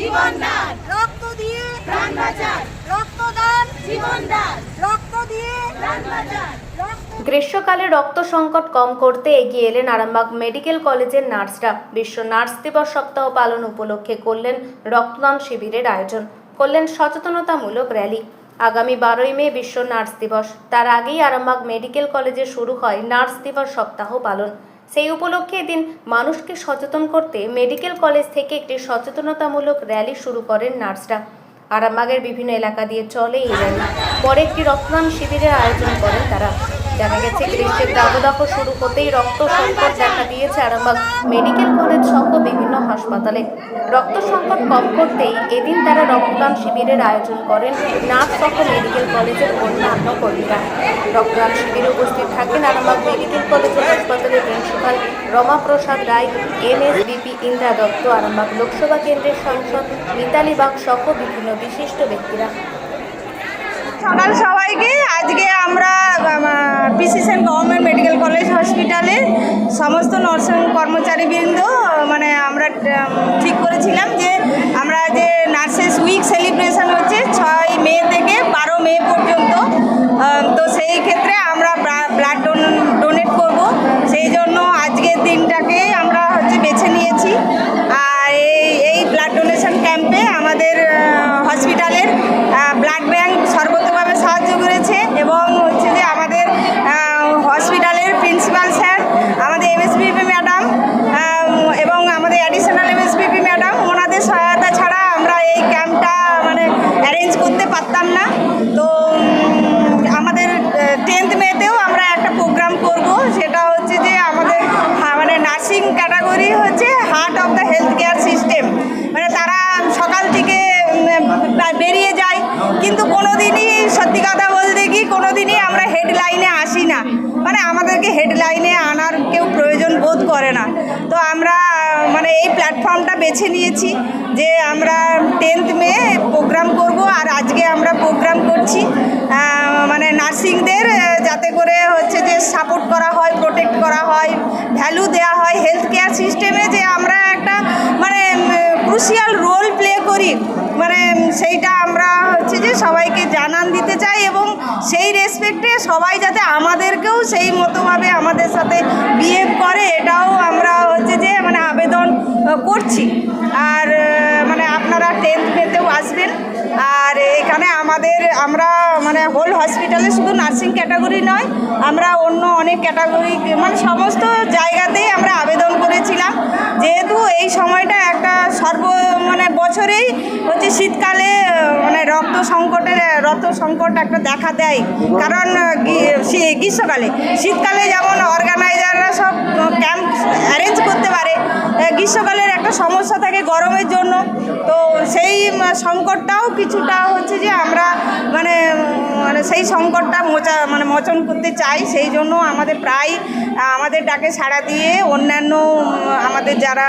জীবন দান রক্ত দিয়ে প্রাণ বাঁচান। রক্তদান। জীবন দান রক্ত দিয়ে প্রাণ বাঁচান। গ্রীষ্মকালে রক্ত সংকট কম করতে এগিয়ে এলেন আরামবাগ মেডিকেল কলেজের নার্সরা। বিশ্ব নার্স দিবস সপ্তাহ পালন উপলক্ষে করলেন রক্তদান শিবিরের আয়োজন। করলেন সচেতনতামূলক র্যালি। আগামী বারোই মে বিশ্ব নার্স দিবস। তার আগেই আরামবাগ মেডিকেল কলেজে শুরু হয় নার্স দিবস সপ্তাহ পালন। সেই উপলক্ষে এদিন মানুষকে সচেতন করতে মেডিকেল কলেজ থেকে একটি সচেতনতামূলক র্যালি শুরু করেন নার্সরা। আরামবাগের বিভিন্ন এলাকা দিয়ে চলে এই র্যালি। পরে একটি রক্তদান শিবিরের আয়োজন করেন তারা। জানা গেছে গ্রীষ্মের দাবদাহ শুরু হতেই রক্ত সংকট দেখা দিয়েছে আরামবাগ মেডিকেল কলেজ সহ বিভিন্ন হাসপাতালে। রক্ত সংকট কম করতেই এদিন তারা রক্তদান শিবিরের আয়োজন করেন নার্স সহ মেডিকেল কলেজের অন্যান্য কর্মীরা। রক্তদান শিবিরে উপস্থিত থাকেন আরামবাগ মেডিকেল কলেজ ও হাসপাতালের প্রিন্সিপাল রমাপ্রসাদ রায়, এনএসবিপি ইন্দ্রা দত্ত, আরামবাগ লোকসভা কেন্দ্রের সাংসদ মিতালি বাগ সহ বিভিন্ন বিশিষ্ট ব্যক্তিরা। সকাল সবাইকে। আজকে আমরা পিসিসেন গভর্নমেন্ট মেডিকেল কলেজ হসপিটালে সমস্ত নার্সিং কর্মচারীবৃন্দ মানে আমরা ঠিক করেছিলাম যে আমরা যে নার্সেস উইক সেলিব্রেশন হচ্ছে ছয় মে থেকে বারো মে পর্যন্ত তো সেই ক্ষেত্রে আমরা ব্লাড ডোনেট করব। সেই জন্য আজকের দিনটাকে আমরা হচ্ছে বেছে নিয়েছি। আর এই এই ব্লাড ডোনেশন ক্যাম্পে আমাদের হসপিটালের করে না। তো আমরা মানে এই প্ল্যাটফর্মটা বেছে নিয়েছি যে আমরা টেন্থ মে প্রোগ্রাম করব আর আজকে আমরা প্রোগ্রাম করছি মানে নার্সিংদের যাতে করে হচ্ছে যে সাপোর্ট করা হয় প্রোটেক্ট করা হয় ভ্যালু দেওয়া হয়। হেলথ কেয়ার সিস্টেমে যে আমরা একটা মানে ক্রুশিয়াল রোল প্লে করি মানে সেইটা আমরা হচ্ছে যে সবাইকে জানান দিতে চাই এবং সেই রেসপেক্টে সবাই যাতে আমাদেরকেও সেই মতোভাবে আমাদের সাথে বিহেভ করে, এটাও আমরা হচ্ছে যে মানে আবেদন করছি। আর মানে আপনারা টেন্থ মেতেও আসবেন। আর এখানে আমাদের, আমরা মানে হোল হসপিটালে শুধু নার্সিং ক্যাটাগরি নয়, আমরা অন্য অনেক ক্যাটাগরি মানে সমস্ত জায়গাতেই আমরা আবেদন করেছিলাম। যেহেতু এই সময়টা একটা সর্ব বছরেই হচ্ছে শীতকালে মানে রক্ত সংকটের, রক্ত সংকট একটা দেখা দেয়। কারণ গ্রীষ্মকালে। শীতকালে যেমন অর্গানাইজাররা সব ক্যাম্প অ্যারেঞ্জ করতে পারে গ্রীষ্মকালের একটা সমস্যা থাকে গরমের জন্য। তো সেই সংকটটাও কিছুটা হচ্ছে যে আমরা মানে মানে সেই সংকটটা মোচা মানে মোচন করতে চাই, সেই জন্য আমাদের প্রায় আমাদের ডাকে সাড়া দিয়ে অন্যান্য আমাদের যারা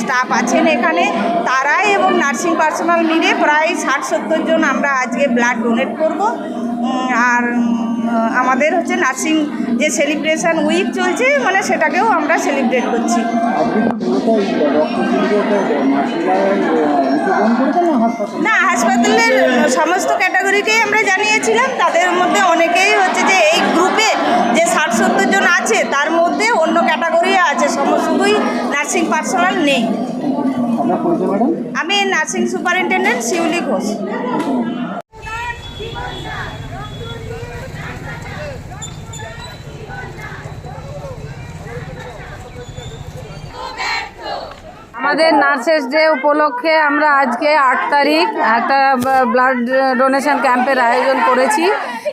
স্টাফ আছেন এখানে, তারাই এবং নার্সিং পার্সোনাল মিলে প্রায় ষাট সত্তর জন আমরা আজকে ব্লাড ডোনেট করব। আর আমাদের হচ্ছে নার্সিং যে সেলিব্রেশন উইক চলছে মানে সেটাকেও আমরা সেলিব্রেট করছি। না হাসপাতালের সমস্ত ক্যাটাগরিকেই আমরা জানিয়েছিলাম। তাদের মধ্যে অনেকেই হচ্ছে যে এই গ্রুপে যে ষাট সত্তর জন আছে তার মধ্যে অন্য ক্যাটাগরি আছে সমস্তই নার্সিং পার্সোনাল নেই। আমি নার্সিং সুপারিনটেন্ডেন্ট শিউলি ঘোষ। আমাদের নার্সেস ডে উপলক্ষে আমরা আজকে আট তারিখ একটা ব্লাড ডোনেশন ক্যাম্পের আয়োজন করেছি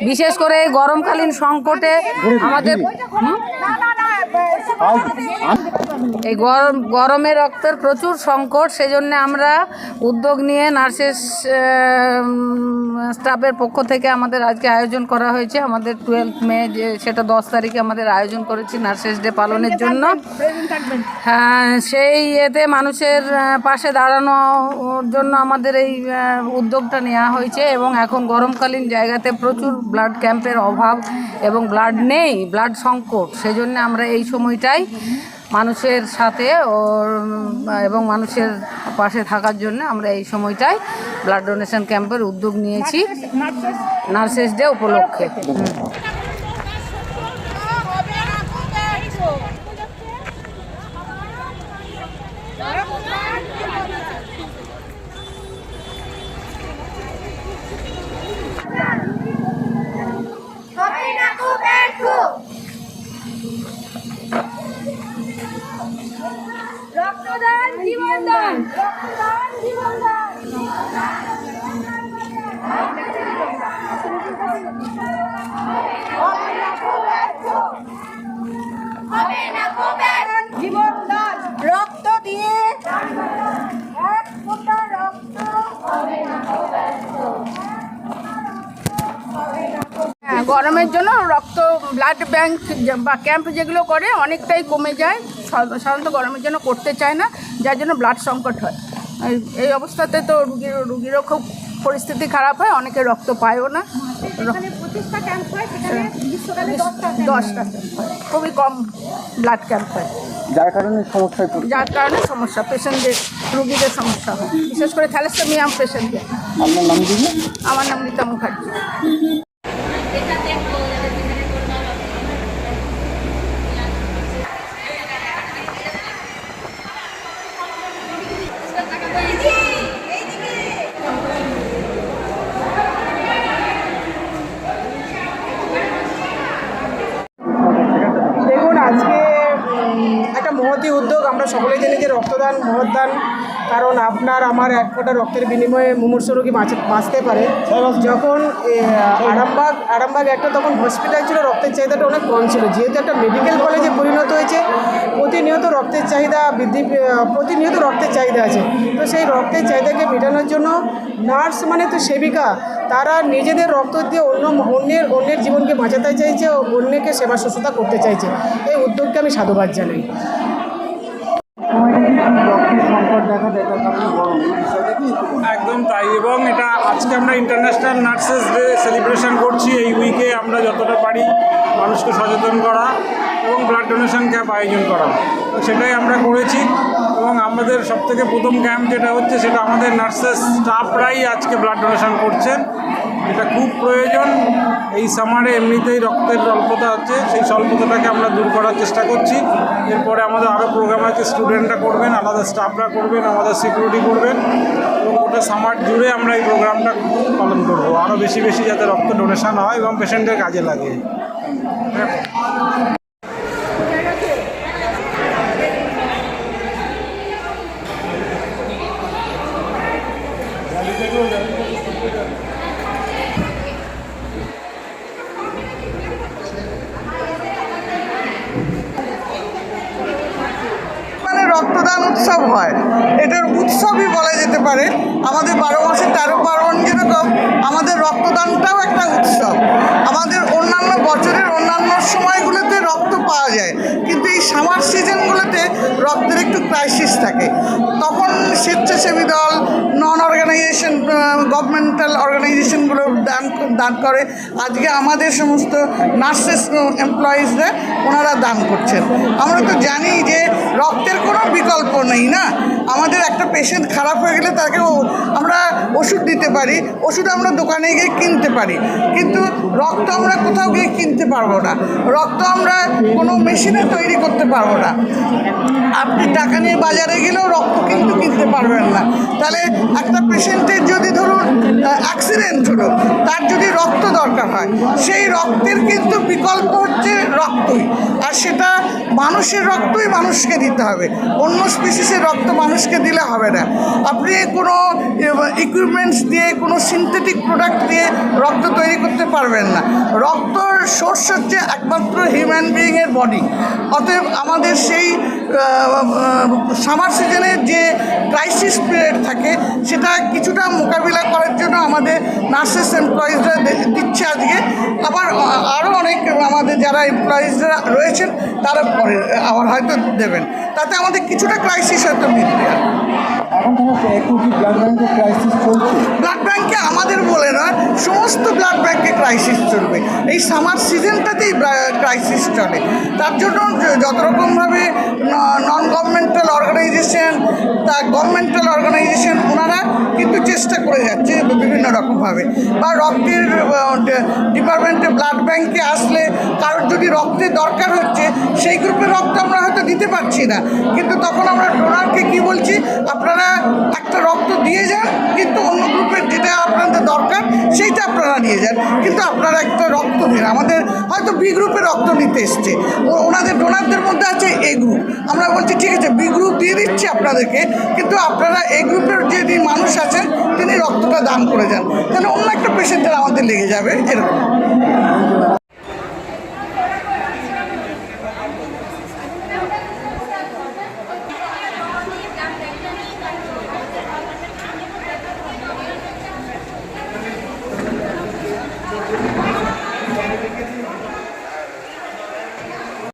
বিশেষ করে গরমকালীন সংকটে আমাদের? এই গরম, গরমে রক্তের প্রচুর সংকট, সেজন্য আমরা উদ্যোগ নিয়ে নার্সেস স্টাফের পক্ষ থেকে আমাদের আজকে আয়োজন করা হয়েছে। আমাদের টুয়েলভ মে যে, সেটা দশ তারিখে আমাদের আয়োজন করেছি নার্সেস ডে পালনের জন্য। হ্যাঁ সেই এতে মানুষের পাশে দাঁড়ানোর জন্য আমাদের এই উদ্যোগটা নেওয়া হয়েছে এবং এখন গরমকালীন জায়গাতে প্রচুর ব্লাড ক্যাম্পের অভাব এবং ব্লাড নেই, ব্লাড সংকট, সেজন্য আমরা এই সময়টাই মানুষের সাথে ও এবং মানুষের পাশে থাকার জন্য আমরা এই সময়টায় ব্লাড ডোনেশন ক্যাম্পের উদ্যোগ নিয়েছি। নার্সেস ডে উপলক্ষে। গরমের জন্য রক্ত ব্লাড ব্যাংক বা ক্যাম্প যেগুলো করে অনেকটাই কমে যায়। সাধারণত গরমের জন্য করতে চায় না যার জন্য ব্লাড সংকট হয়। এই- অবস্থাতে তো রুগীর রুগীরও খুব পরিস্থিতি খারাপ হয় অনেকে রক্ত পায়ও না। দশটা খুবই কম ব্লাড ক্যাম্প হয়। যার কারণে সমস্যায় পড়ছে? যার কারণে সমস্যা পেশেন্টদের রুগীদের সমস্যা হয়। বিশেষ করে থ্যালাসেমিয়াম পেশেন্টদের। আপনার নাম আমার নাম রীতা মুখার্জি দেখুন আজকে উম, একটা মহতি উদ্যোগ আমরা সকলেই জানি যে রক্তদান মহৎদান কারণ আপনার আমার এক ফোঁটা রক্তের বিনিময়ে মুমূর্ষ রোগী বাঁচ- বাঁচতে পারে। যখন আরামবাগ আরামবাগ একটা তখন হসপিটাল ছিল, রক্তের চাহিদাটা অনেক কম ছিল। যেহেতু একটা মেডিকেল কলেজে পরিণত হয়েছে, প্রতিনিয়ত রক্তের চাহিদা বৃদ্ধি প্রতিনিয়ত রক্তের চাহিদা আছে। তো সেই রক্তের চাহিদাকে মেটানোর জন্য নার্স মানে তো সেবিকা। তারা নিজেদের রক্ত দিয়ে অন্য অন্যের অন্যের জীবনকে বাঁচাতে চাইছে অন্যকে সেবা শুশ্রূষা করতে চাইছে। এই উদ্যোগকে আমি সাধুবাদ জানাই। একদম তাই, এবং এটা আজকে আমরা ইন্টারন্যাশনাল নার্সেস ডে সেলিব্রেশন করছি। এই উইকে আমরা যতটা পারি মানুষকে সচেতন করা এবং ব্লাড ডোনেশন ক্যাম্প আয়োজন করা। সেটাই আমরা করেছি এবং আমাদের সবথেকে প্রথম ক্যাম্প যেটা হচ্ছে, সেটা আমাদের নার্সেস স্টাফরাই আজকে ব্লাড ডোনেশন করছেন। যেটা খুব প্রয়োজন। এই সামারে এমনিতেই রক্তের স্বল্পতা আছে। সেই স্বল্পতাটাকে আমরা দূর করার চেষ্টা করছি। এরপরে আমাদের আরও প্রোগ্রাম আছে স্টুডেন্টরা করবেন, আলাদা স্টাফরা করবেন, আমাদের সিকিউরিটি করবেন। এবং ওটা সামার জুড়ে আমরা এই প্রোগ্রামটা পালন করব। আরও বেশি বেশি যাতে রক্ত ডোনেশন হয় এবং পেশেন্টের কাজে লাগে মানে রক্তদান উৎসব হয়। এটার উৎসবই বলা যেতে পারে। আমাদের বারো মাসে তেরো পার্বণ যেরকম, আমাদের রক্তদানটাও একটা উৎসব। আমাদের অন্যান্য বছরের অন্যান্য সময়গুলোতে রক্ত পাওয়া যায়, কিন্তু এই সামার সিজনগুলোতে রক্তের একটু ক্রাইসিস থাকে। তখন স্বেচ্ছাসেবী দল নন অর্গানাইজেশন গভর্নমেন্টাল অর্গানাইজেশনগুলো দান দান করে। আজকে আমাদের সমস্ত নার্সেস এমপ্লয়িজরা ওনারা দান করছেন। আমরা তো জানি যে রক্তের কোনো বিকল্প নেই না। আমাদের একটা পেশেন্ট খারাপ হয়ে গেলে তাকে আমরা ওষুধ দিতে পারি, ওষুধ আমরা দোকানে গিয়ে কিনতে পারি। কিন্তু রক্ত আমরা কোথাও গিয়ে কিনতে পারব না। রক্ত আমরা কোনো মেশিনে তৈরি করতে পারব না। আপনি টাকা নিয়ে বাজারে গেলেও রক্ত কিন্তু কিনতে পারবেন না। তাহলে একটা পেশেন্টের যদি ধরুন অ্যাক্সিডেন্ট হলো তার যদি রক্ত দরকার হয়, সেই রক্তের কিন্তু বিকল্প হচ্ছে রক্তই। আর সেটা মানুষের রক্তই মানুষকে দিতে হবে। অন্য স্পিসিসের রক্ত মানুষকে দিলে হবে না। আপনি কোনো ইকুইপমেন্টস দিয়ে, কোনো সিনথেটিক প্রোডাক্ট দিয়ে রক্ত তৈরি করতে পারবেন না। রক্তর সোর্স হচ্ছে একমাত্র হিউম্যান বিইংয়ের বডি অতএব আমাদের সেই সামার সিজনের যে ক্রাইসিস পিরিয়ড থাকে সেটা কিছুটা মোকাবিলা করার জন্য আমাদের নার্সেস এমপ্লয়িজরা দিচ্ছে আজকে। আবার আরও অনেক আমাদের যারা এমপ্লয়িজরা রয়েছেন তারা পরে আবার হয়তো দেবেন। তাতে আমাদের কিছুটা ক্রাইসিস হয়তো মিটবে এখন একটু ব্লাড ব্যাংকের ক্রাইসিস চলছে। ব্লাড ব্যাংকে আমাদের বলে নয় সমস্ত ব্লাড ব্যাংকে ক্রাইসিস চলবে। এই সামার সিজনটাতেই ক্রাইসিস চলে। তার জন্য যত রকমভাবে নন গভর্নমেন্টাল অর্গানাইজেশন তা গভর্নমেন্টাল অর্গানাইজেশন ওনারা কিন্তু চেষ্টা করে যাচ্ছে বিভিন্ন রকমভাবে। বা রক্তের ডিপার্টমেন্টে ব্লাড ব্যাংকে আসলে যদি রক্তের দরকার হচ্ছে, সেই গ্রুপের রক্ত আমরা হয়তো দিতে পারছি না। কিন্তু তখন আমরা ডোনারকে কি বলছি, আপনারা একটা রক্ত দিয়ে যান, কিন্তু অন্য গ্রুপের যেটা আপনাদের দরকার, সেইটা আপনারা নিয়ে যান। কিন্তু আপনারা একটা রক্ত দিন। আমাদের হয়তো বি গ্রুপের রক্ত নিতে এসছে। ওনাদের ডোনারদের মধ্যে আছে এ গ্রুপ। আমরা বলছি, ঠিক আছে, বি গ্রুপ দিয়ে দিচ্ছি আপনাদেরকে, কিন্তু আপনারা এ গ্রুপের যিনি মানুষ আছেন, তিনি রক্তটা দান করে যান। তাহলে অন্য একটা পেশেন্টের আমাদের লেগে যাবে, এরকম।